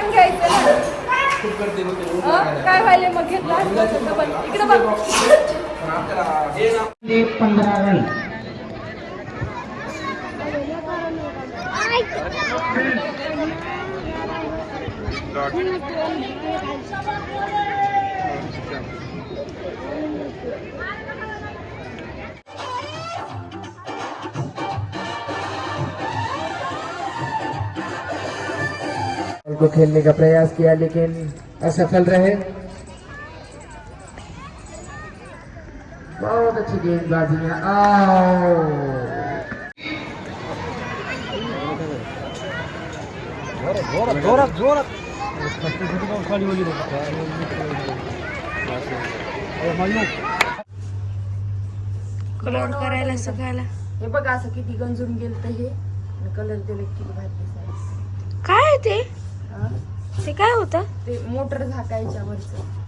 पण घ्यायचं ना? काय व्हायले मग घेतला. इकडे बघ पंधरा रन बॉल को खेलने का प्रयास किया लेकिन असफल रहे बहुत अच्छी गेंदबाजी है। आओ। कलर करायला सगळ्याला. हे बघ असं किती गंजून गेलं हे. कलर दिले किती भारी काय ते? हं? ते काय होतं? ते मोटर झाकायच्या वरचं.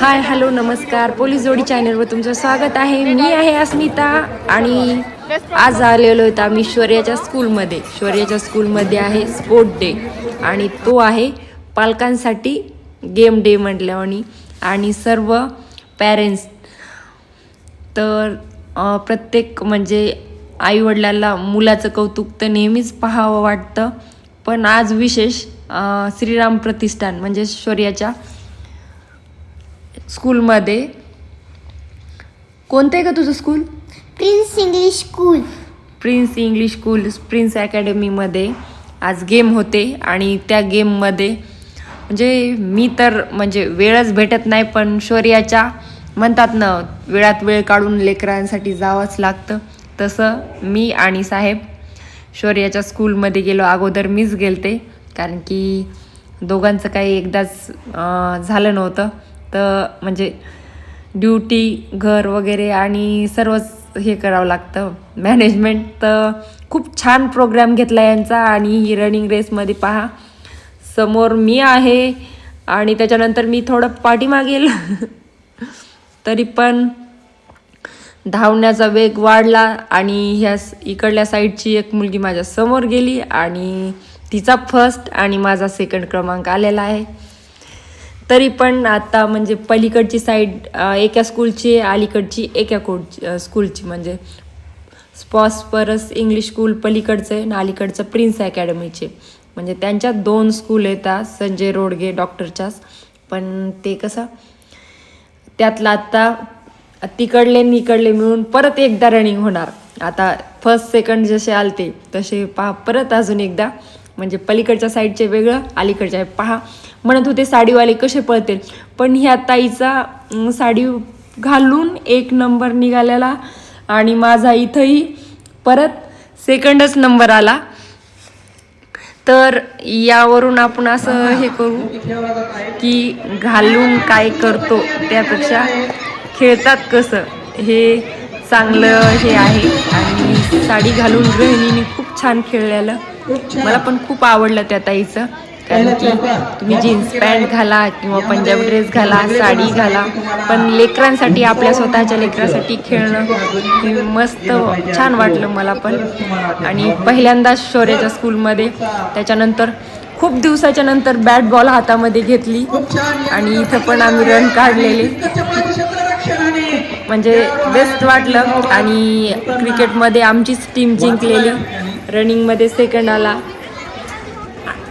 हाय हॅलो नमस्कार. पोलीस जोडी चॅनलवर तुमचं स्वागत आहे. मी आहे अस्मिता आणि आज आलेलो होतो आम्ही शौर्याच्या स्कूलमध्ये. शौर्याच्या स्कूलमध्ये आहे स्पोर्ट डे आणि तो आहे पालकांसाठी गेम डे म्हटल्यावानी. आणि सर्व पॅरेंट्स तर प्रत्येक म्हणजे आईवडिलाला मुलाचं कौतुक तर नेहमीच पाहावं वाटतं. पण आज विशेष श्रीराम प्रतिष्ठान म्हणजे शौर्याच्या स्कूलमध्ये. कोणतं आहे का तुझं school? Prince English school. Prince English school prince अकॅडमीमध्ये. आज गेम होते आणि त्या गेममध्ये म्हणजे मी तर म्हणजे वेळच भेटत नाही पण शौर्याच्या म्हणतात ना वेळात वेळ काढून लेकरांसाठी जावंच लागतं. तसं मी आणि साहेब शौर्याच्या स्कूलमध्ये गेलो. अगोदर मीच गेलते कारण की दोघांचं काही एकदाच झालं नव्हतं. तर म्हणजे ड्युटी घर वगैरे आणि सर्वच हे करावं लागतं. मॅनेजमेंट तर खूप छान प्रोग्राम घेतला यांचा आणि ही रनिंग रेसमध्ये पहा. समोर मी आहे आणि त्याच्यानंतर मी थोडं पाठीमागेल तरी पण धावण्याचा वेग वाढला आणि ह्या स- इकडल्या साईडची एक मुलगी माझ्यासमोर गेली आणि तिचा फर्स्ट आणि माझा सेकंड क्रमांक आलेला आहे. तरी पण आता म्हणजे पलीकडची साईड एका स्कूलची आहे, अलीकडची एका कोडची स्कूलची म्हणजे स्पॉस्परस इंग्लिश स्कूल पलीकडचं आहे आणि अलीकडचं प्रिन्स अकॅडमीचे म्हणजे त्यांच्यात दोन स्कूल येतात संजय रोडगे डॉक्टरच्याच पण ते कसं त्यातलं आत्ता तिकडले निकडले मिळून परत एकदा रनिंग होणार. आता फर्स्ट सेकंड जसे आलते तसे पहा परत अजून एकदा. म्हणजे पलीकडच्या साईडचे वेगळं अलीकडच्या पहा म्हणत होते साडीवाले कसे पळतील. पण ह्या ताईचा साडी घालून एक नंबर निघालेला आणि माझा इथंही परत सेकंडच नंबर आला. तर यावरून आपण असं हे. करू की घालून काय करतो त्यापेक्षा खेळतात कसं? हे चांगलं हे आहे. आणि साडी घालून गृहिणीने खूप छान खेळलेलं. मला पण खूप आवडलं त्या ताईचं. कारण की तुम्ही जीन्स पॅन्ट घाला किंवा पंजाबी ड्रेस घाला साडी घाला. पण लेकरांसाठी आपल्या स्वतःच्या लेकरांसाठी खेळणं हे मस्त छान वाटलं मला पण. आणि पहिल्यांदाच शौर्याच्या स्कूलमध्ये त्याच्यानंतर खूप दिवसाच्या नंतर बॅट बॉल हातामध्ये घेतली. आणि इथं पण आम्ही रन काढलेले. म्हणजे बेस्ट वाटलं. आणि क्रिकेटमध्ये आमचीच टीम जिंकलेली. रनिंगमध्ये सेकंड आला.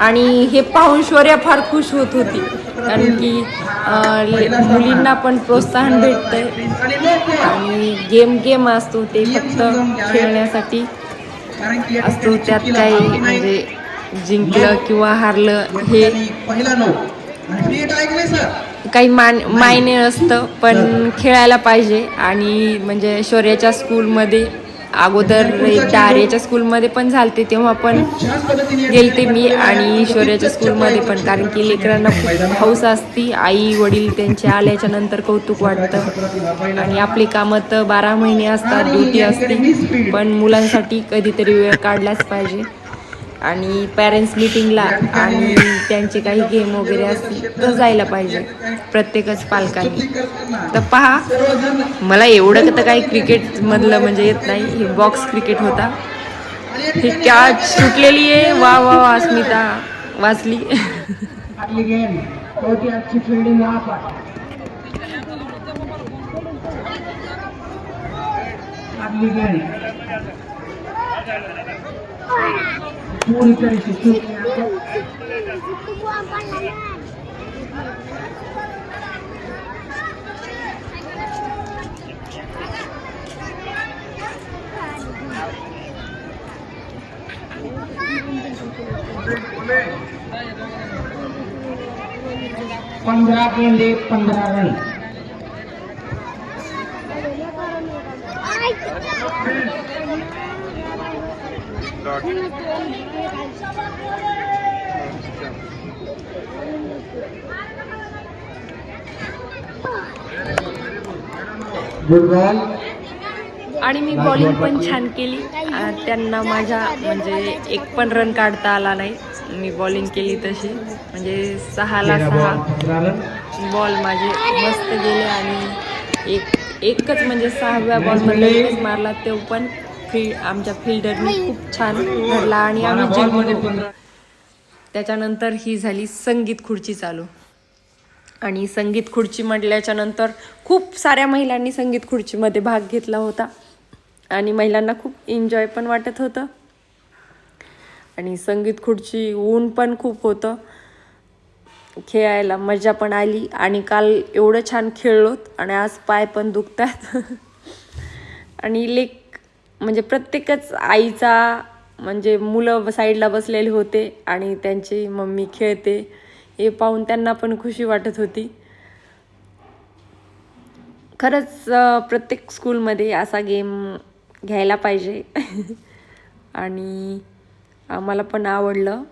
आणि हे पाहून शौर्या फार खुश होत होती. कारण की मुलींना पण प्रोत्साहन भेटतंय. आणि गेम गेम असतो ते फक्त खेळण्यासाठी असतो. त्यात काही म्हणजे जिंकलं किंवा हारलं हे काही मान मायने असतं पण खेळायला पाहिजे. आणि म्हणजे शौर्याच्या स्कूलमध्ये अगोदर एकदा आर्याच्या स्कूलमध्ये पण झालते तेव्हा पण गेलते मी आणि शौर्याच्या स्कूलमध्ये पण कारण की लेकरांना खूप हौस असती आई वडील त्यांचे आल्याच्यानंतर कौतुक वाटतं. आणि आपली कामं तर बारा महिने असतात ड्युटी असते पण मुलांसाठी कधीतरी वेळ काढलाच पाहिजे. आणि पॅरेंट्स मिटिंगला आणि त्यांचे काही गेम वगैरे असतील तर जायला पाहिजे प्रत्येकच पालकांनी. तर पहा मला एवढं तर काही क्रिकेटमधलं म्हणजे येत नाही. हे बॉक्स क्रिकेट होता. ही कॅच सुटलेली आहे. वा वा वा अस्मिता. वाचली. अगली गेंद बहुत ही अच्छी फील्डिंग वहाँ पर अगली गेंद पूरी तरह से चूक गया तो पंद्रह गेंदे पंद्रह रन बॉल आणि मी बॉलिंग पण छान केली. त्यांना माझ्या म्हणजे एक पण रन काढता आला नाही. मी बॉलिंग केली तशी. म्हणजे सहाला सहा. बॉल बॉल माझे मस्त गेले आणि एक एकच म्हणजे सहाव्या बॉलमध्ये एकच मारला तो पण. फी आमच्या फिल्डरने खूप छान धरला आणि आम्ही जिंकलो. त्याच्यानंतर ही झाली संगीत खुर्ची चालू. आणि संगीत खुर्ची म्हटल्याच्या नंतर खूप साऱ्या महिलांनी संगीत खुर्चीमध्ये भाग घेतला होता. आणि महिलांना खूप एन्जॉय पण वाटत होतं. आणि संगीत खुर्ची ऊन पण खूप होतं. खेळायला मजा पण आली आणि काल एवढं छान खेळलोत आणि आज पाय पण दुखतात. आणि लेक म्हणजे प्रत्येकच आईचा म्हणजे मुलं साईडला बसलेले होते आणि त्यांची मम्मी खेळते हे पाहून त्यांना पण खुशी वाटत होती. खरंच प्रत्येक स्कूलमध्ये असा गेम घ्यायला पाहिजे. आणि आम्हाला पण आवडलं.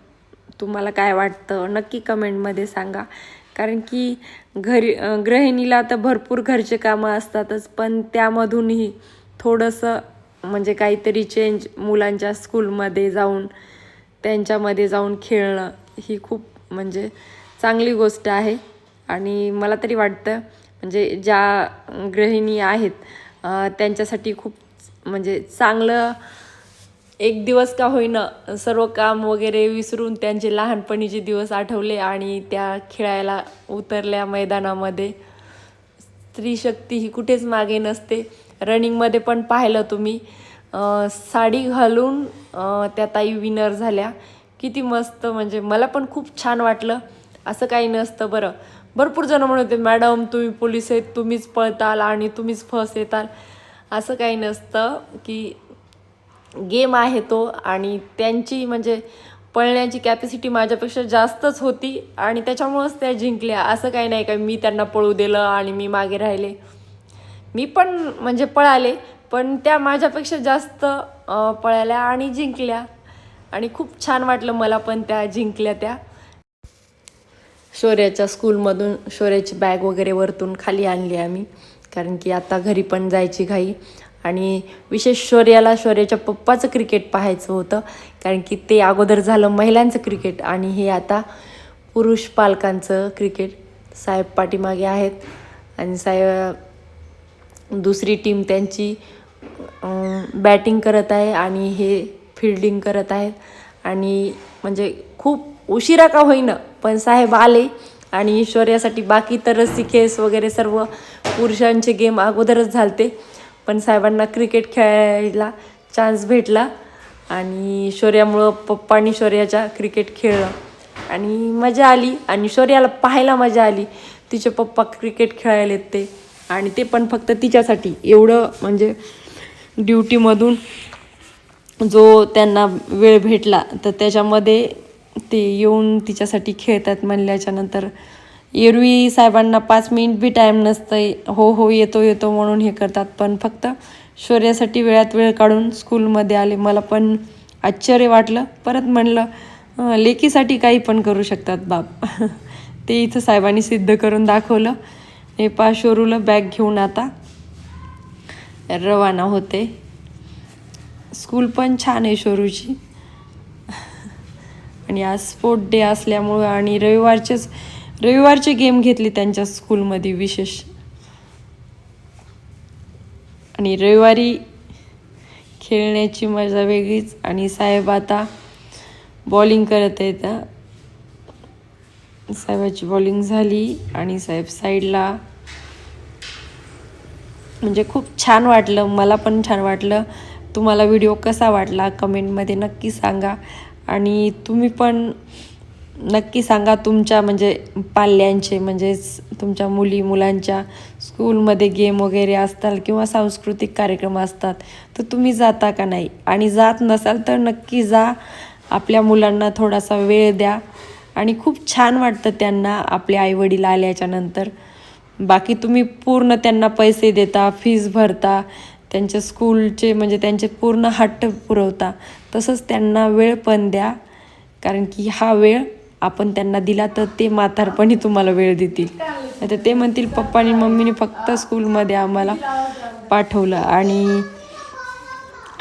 तुम्हाला काय वाटतं? नक्की कमेंटमध्ये सांगा. कारण की घरी गृहिणीला तर भरपूर घरचे कामं असतातच पण त्यामधूनही थोडंसं म्हणजे काहीतरी चेंज मुलांच्या स्कूलमध्ये जाऊन त्यांच्यामध्ये जाऊन खेळणं ही खूप म्हणजे चांगली गोष्ट आहे. आणि मला तरी वाटतं म्हणजे ज्या गृहिणी आहेत त्यांच्यासाठी खूप म्हणजे चांगलं एक दिवस का होईना सर्व काम वगैरे विसरून त्यांचे लहानपणीचे दिवस आठवले आणि त्या खेळायला उतरल्या मैदानामध्ये. स्त्री शक्ती ही कुठेच मागे नसते. रनिंगमध्ये पण पाहिलं तुम्ही. साडी घालून त्या ताई विनर झाल्या. किती मस्त म्हणजे मला पण खूप छान वाटलं. असं काही नसतं बरं. भरपूर जण म्हणत होते मॅडम तुम्ही पोलीस आहेत तुम्हीच पळताल आणि तुम्हीच फस येताल. असं काही नसतं की गेम आहे तो आणि त्यांची म्हणजे पळण्याची कॅपॅसिटी माझ्यापेक्षा जास्तच होती आणि त्याच्यामुळंच त्या जिंकल्या. असं काही नाही का मी त्यांना पळू दिलं आणि मी मागे राहिले. मी पण म्हणजे पळाले पण त्या माझ्यापेक्षा जास्त पळाल्या आणि जिंकल्या. आणि खूप छान वाटलं मला पण त्या जिंकल्या त्या. शौर्याच्या स्कूलमधून शौर्याची बॅग वगैरे वरतून खाली आणली आम्ही कारण की आता घरी पण जायची घाई. आणि विशेष शौर्याला शौर्याच्या पप्पाचं क्रिकेट पाहायचं होतं कारण की ते अगोदर झालं महिलांचं क्रिकेट आणि हे आता पुरुष पालकांचं क्रिकेट. साहेब पाठीमागे आहेत आणि साहेब दुसरी टीम त्यांची बॅटिंग करत आहे आणि हे फिल्डिंग करत आहेत. आणि म्हणजे खूप उशिरा का होईना पण साहेब आले आणि शौर्यासाठी बाकी तर रस्सी खेस वगैरे सर्व पुरुषांचे गेम अगोदरच झालते. पण साहेबांना क्रिकेट खेळायला चान्स भेटला आणि शौर्यामुळं पप्पानी शौर्याच्या क्रिकेट खेळलं. आणि मजा आली आणि शौर्याला पाहायला मजा आली. तिचे पप्पा क्रिकेट खेळायला येत ते आणि ते पण फक्त तिच्यासाठी. एवढं म्हणजे ड्युटीमधून जो त्यांना वेळ भेटला तर त्याच्यामध्ये ते येऊन तिच्यासाठी खेळतात म्हणल्याच्या नंतर एरवी साहेबांना पाच मिनिट बी टाईम नसतं हो हो येतो येतो म्हणून हे करतात. पण फक्त शौर्यासाठी वेळात वेळ काढून स्कूलमध्ये आले. मला पण आश्चर्य वाटलं. परत म्हणलं लेकीसाठी काही पण करू शकतात बाप. ते इथं साहेबांनी सिद्ध करून दाखवलं. हे पा शोरूला बॅग घेऊन आता रवाना होते. स्कूल पण छान आहे शोरूची. आणि आज स्पोर्ट डे असल्यामुळं आणि रविवारचेच रविवारचे गेम घेतले त्यांच्या स्कूलमध्ये विशेष. आणि रविवारी खेळण्याची मजा वेगळीच आणि साहेब आता बॉलिंग करत आहेत. साहेबाची बॉलिंग झाली आणि साहेब साईडला म्हणजे खूप छान वाटलं मला पण छान वाटलं. तुम्हाला व्हिडिओ कसा वाटला कमेंटमध्ये नक्की सांगा. आणि तुम्ही पण नक्की सांगा तुमच्या म्हणजे पाल्यांचे म्हणजेच तुमच्या मुली मुलांच्या स्कूलमध्ये गेम वगैरे असतात किंवा सांस्कृतिक कार्यक्रम असतात तर तुम्ही जाता का नाही? आणि जात नसाल तर नक्की जा. आपल्या मुलांना थोडासा वेळ द्या. आणि खूप छान वाटतं त्यांना आपले आईवडील आल्याच्यानंतर बाकी तुम्ही पूर्ण त्यांना पैसे देता फीज भरता त्यांच्या स्कूलचे म्हणजे त्यांचे पूर्ण हट्ट पुरवता. तसंच त्यांना वेळ पण द्या कारण की हा वेळ आपण त्यांना दिला तर ते म्हातारपणी तुम्हाला वेळ देतील. नाही तर ते म्हणतील पप्पा आणि मम्मीने फक्त स्कूलमध्ये आम्हाला पाठवलं आणि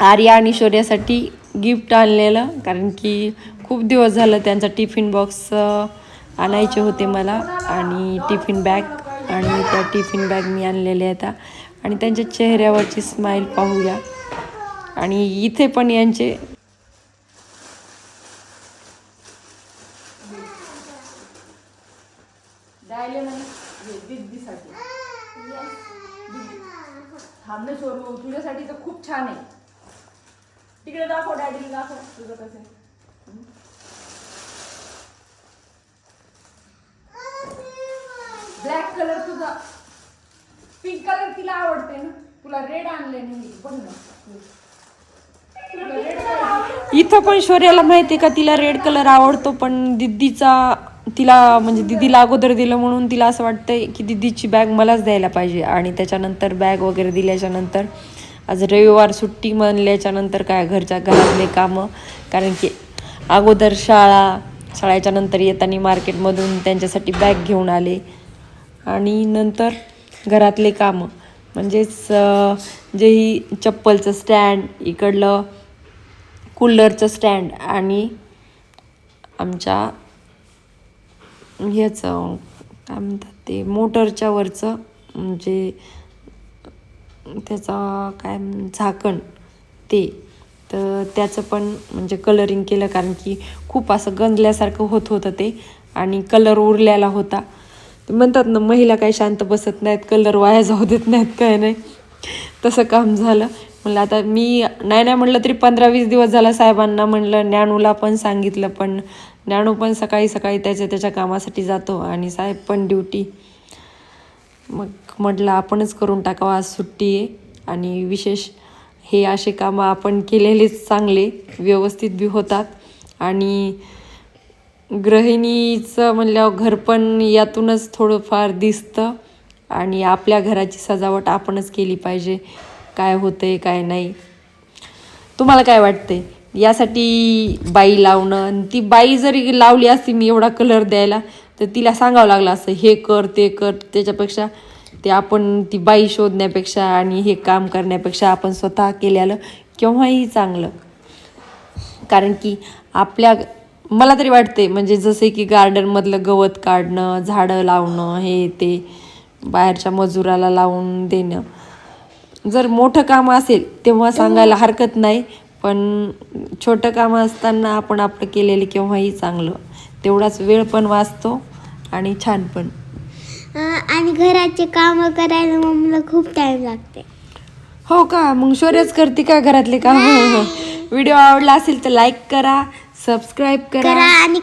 आर्या आणि शौर्यासाठी गिफ्ट आणलेलं कारण की खूप दिवस झालं त्यांचा टिफिन बॉक्स आणायचे होते मला आणि टिफिन बॅग आणि त्या टिफिन बॅग मी आणलेल्या आहेत आणि त्यांच्या चेहऱ्यावरची स्माईल पाहूया. आणि इथे पण यांचे थांबले तुझ्यासाठी तर खूप छान आहे. तिकडे दाखव डॅडीला दाखव तुझं कसं ब्लॅक कलर तुझा पिंक कलर तिला आवडते ना? तुला रेड आणले नाही बघ ना. इथं पण शौर्याला माहिती आहे का तिला रेड कलर आवडतो पण दिदीचा तिला म्हणजे दिदीला अगोदर दिलं म्हणून तिला असं वाटतंय की दिदीची बॅग मलाच द्यायला पाहिजे. आणि त्याच्यानंतर बॅग वगैरे दिल्याच्या नंतर आज रविवार सुट्टी म्हणल्याच्या नंतर काय घरच्या घरातले कामं? कारण की अगोदर शाळा शाळेच्या नंतर येताना मार्केटमधून त्यांच्यासाठी बॅग घेऊन आले. आणि नंतर घरातले कामं. म्हणजेच जे ही चप्पलचं स्टँड इकडलं कूलरचं स्टँड आणि आमच्या ह्याचं काय म्हणतात ते मोटरच्या वरचं म्हणजे त्याचा काय झाकण ते. तर त्याचं पण म्हणजे कलरिंग केलं कारण की खूप असं गंजल्यासारखं होत होतं ते आणि कलर उरलेला होता. म्हणतात ना महिला काही शांत बसत नाहीत कलर वाया जाऊ देत नाहीत काय नाही. तसं काम झालं. म्हणलं आता मी नाही नाही म्हटलं तरी पंधरा वीस दिवस झाला साहेबांना म्हणलं ज्ञानूला पण सांगितलं पण ज्ञानू पण सकाळी सकाळी त्याच्या त्याच्या कामासाठी जातो आणि साहेब पण ड्युटी. मग म्हटलं आपणच करून टाकावं आज सुट्टी आहे आणि विशेष हे असे कामं आपण केलेलेच चांगले व्यवस्थित बी होतात आणि गृहिणीचं म्हणल्यावर घर पण यातूनच थोडंफार दिसतं. आणि आपल्या घराची सजावट आपणच केली पाहिजे. काय होते काय नाही. तुम्हाला काय वाटते यासाठी बाई लावणं आणि ती बाई जरी लावली असती मी एवढा कलर द्यायला तर तिला सांगावं लागलं असं हे कर ते कर. त्याच्यापेक्षा ते आपण ती बाई शोधण्यापेक्षा आणि हे काम करण्यापेक्षा आपण स्वतः केलेलं केव्हाही चांगलं. कारण की आपल्या मला तरी वाटते म्हणजे जसे की गार्डनमधलं गवत काढणं झाडं लावणं हे ते बाहेरच्या मजुराला लावून देणं. जर मोठं काम असेल तेव्हा सांगायला हरकत नाही पण छोटं कामं असताना आपण आपलं केलेलं केव्हाही चांगलं. तेवढाच वेळ पण वाचतो आणि छान पण. आणि घराचे काम करायला मम्मीला खूप टाइम लागते. हो का? मग शौर्यच करते का घरातले काम? व्हिडिओ आवडला असेल तर लाईक करा. सबस्क्राईब करा. आणि